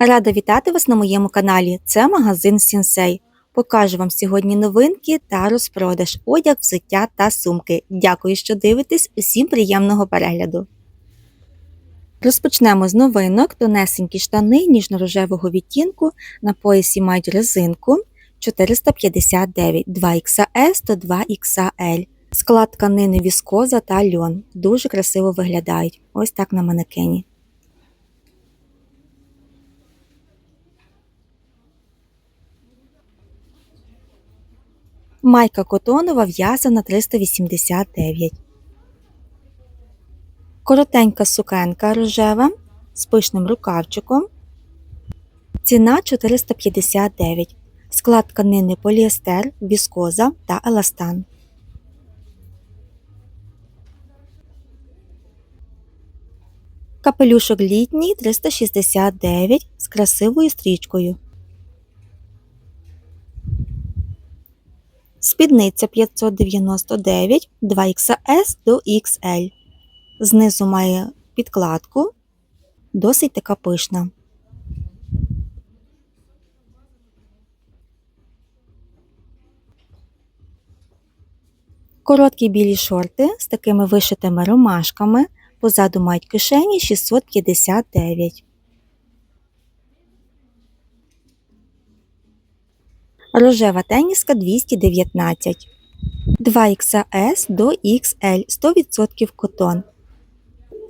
Рада вітати вас на моєму каналі. Це магазин Сінсей. Покажу вам сьогодні новинки та розпродаж, одяг, взуття та сумки. Дякую, що дивитесь. Усім приємного перегляду. Розпочнемо з новинок. Тонесенькі штани ніжно-рожевого відтінку. На поясі мають резинку 459 2XS до 2XL. Склад тканини віскоза та льон. Дуже красиво виглядають. Ось так на манекені. Майка котонова в'язана 389. Коротенька сукенка рожева з пишним рукавчиком. Ціна 459. Склад тканини поліестер, віскоза та еластан. Капелюшок літній 369 з красивою стрічкою. Спідниця 599 2XS до XL. Знизу має підкладку, досить така пишна. Короткі білі шорти з такими вишитими ромашками. Позаду мають кишені 659. Рожева теніска 219. 2XS до XL 100% котон.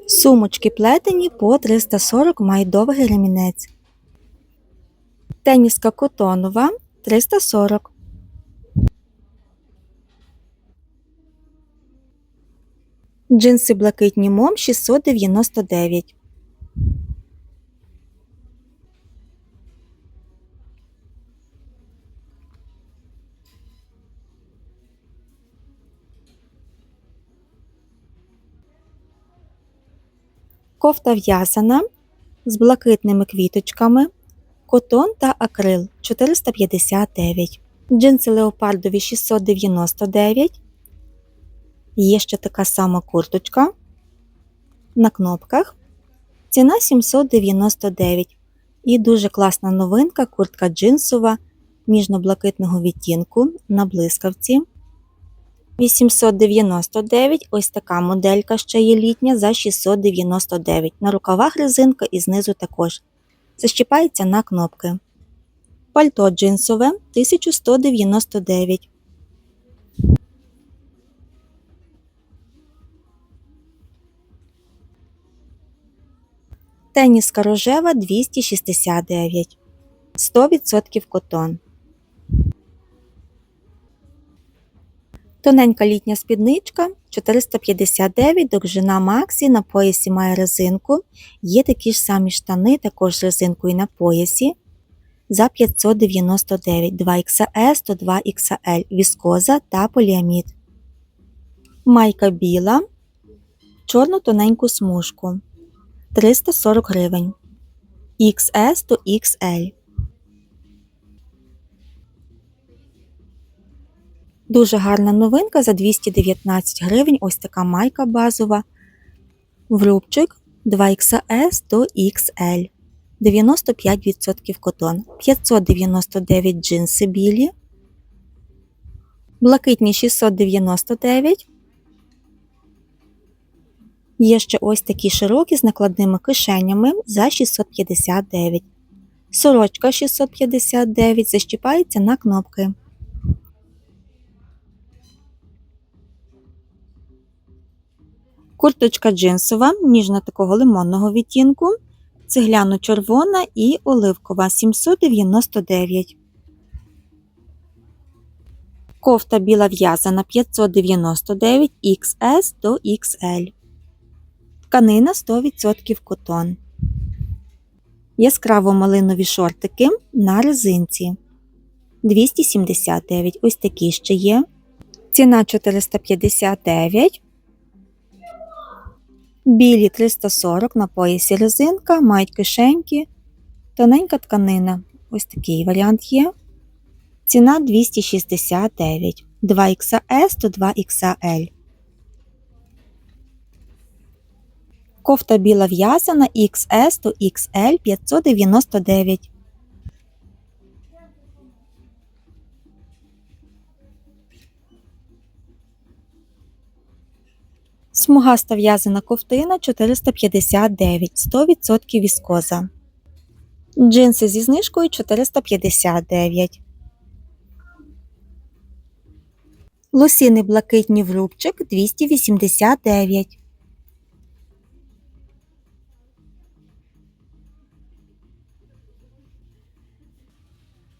Сумочки плетені по 340 мають довгий ремінець. Теніска котонова 340. Джинси блакитні мом 699. Кофта в'язана з блакитними квіточками, котон та акрил 459. Джинси леопардові 699. Є ще така сама курточка на кнопках. Ціна 799. І дуже класна новинка куртка джинсова ніжно-блакитного відтінку на блискавці. 899 ось така моделька ще є літня за 699. На рукавах резинка і знизу також. Защіпається на кнопки. Пальто джинсове 1199. Теніска рожева 269. 100% котон. Тоненька літня спідничка 459, довжина Максі, на поясі має резинку. Є такі ж самі штани, також з резинкою на поясі. За 599 2XS до 2XL віскоза та поліамід. Майка біла, чорну тоненьку смужку 340 гривень. XS до XL. Дуже гарна новинка за 219 гривень. Ось така майка базова. Врубчик 2XS до XL. 95% котон. 599 джинси білі. Блакитні 699. Є ще ось такі широкі з накладними кишенями за 659. Сорочка 659 защіпається на кнопки. Курточка джинсова, ніжно такого лимонного відтінку, цегляно-червона і оливкова 799. Кофта біла в'язана 599 XS до XL. Тканина 100% котон. Яскраво малинові шортики на резинці 279. Ось такі ще є. Ціна 459. Білі 340 на поясі резинка, мають кишеньки, тоненька тканина. Ось такий варіант є. Ціна 269, 2XS то 2XL. Кофта біла в'язана XS то XL 599. Смугаста в'язана ковтина 459, 100% віскоза. Джинси зі знижкою 459. Лосіни блакитні в рубчик 289.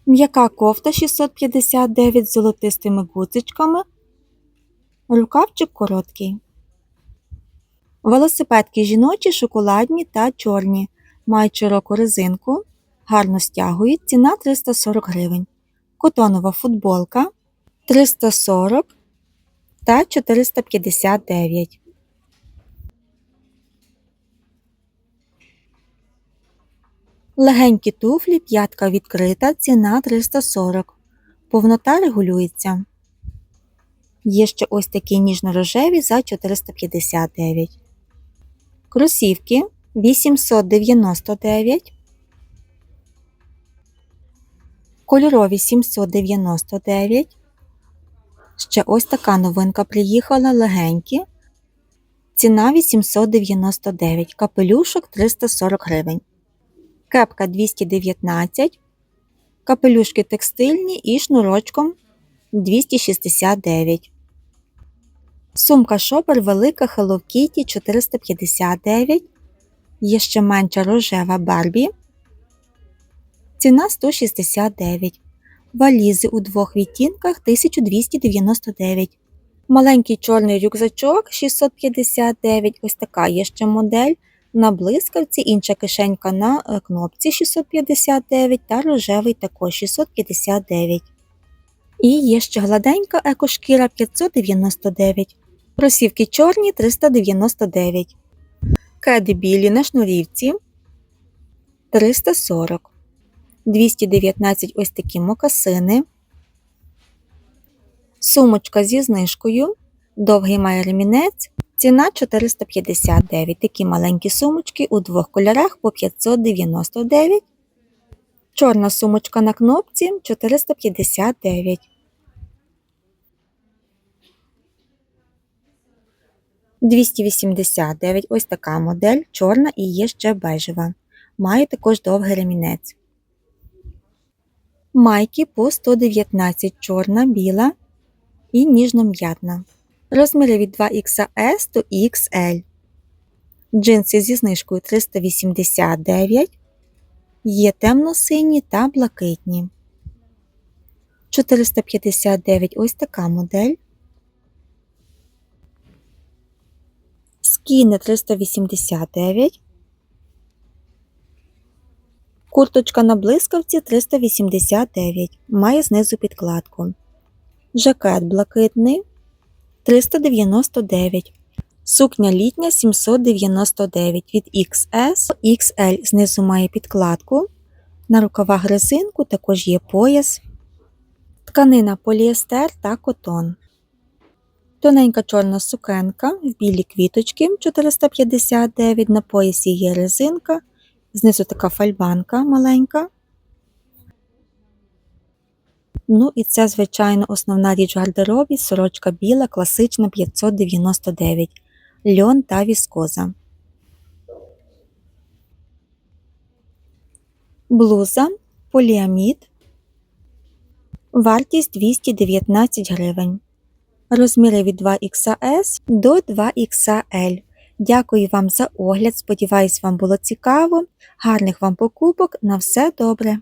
М'яка кофта 659 з золотистими гудзичками. Рукавчик короткий. Велосипедки жіночі, шоколадні та чорні. Мають широку резинку. Гарно стягують. Ціна 340 гривень. Котонова футболка 340 та 459. Легенькі туфлі, п'ятка відкрита, ціна 340. Повнота регулюється. Є ще ось такі ніжно-рожеві за 459. Кросівки 899. Кольорові 799. Ще ось така новинка приїхала легенькі. Ціна 899. Капелюшок 340 гривень. Кепка 219. Капелюшки текстильні і шнурочком 269. Сумка шопер велика Hello Kitty 459. Є ще менша рожева Барбі. Ціна 169. Валізи у двох відтінках 1299. Маленький чорний рюкзачок 659. Ось така є ще модель. На блискавці інша кишенька на е, кнопці 659 та рожевий також 659. І є ще гладенька екошкіра 599. Кросівки чорні 399. Кеди білі на шнурівці 340. 219 ось такі мокасини. Сумочка зі знижкою. Довгий має ремінець. Ціна 459. Такі маленькі сумочки у двох кольорах по 599. Чорна сумочка на кнопці 459. Двісті вісімдесят дев'ять. Ось така модель, чорна і є ще бежева. Має також довгий ремінець. Майки по 119 чорна, біла і ніжно-м'ятна. Розміри від 2XS до XL. Джинси зі знижкою 389. Є темно-сині та блакитні. 459 ось така модель. Скіни 389. Курточка на блискавці 389. Має знизу підкладку. Жакет блакитний 399. Сукня літня 799 від XS XL знизу має підкладку. На рукавах резинку також є пояс. Тканина поліестер та котон. Тоненька чорна сукенка в білі квіточки 459. На поясі є резинка. Знизу така фальбанка маленька. Ну і це, звичайно, основна річ в гардеробі, сорочка біла, класична 599, льон та віскоза. Блуза, поліамід. Вартість 219 гривень. Розміри від 2XS до 2XL. Дякую вам за огляд. Сподіваюсь, вам було цікаво. Гарних вам покупок. На все добре!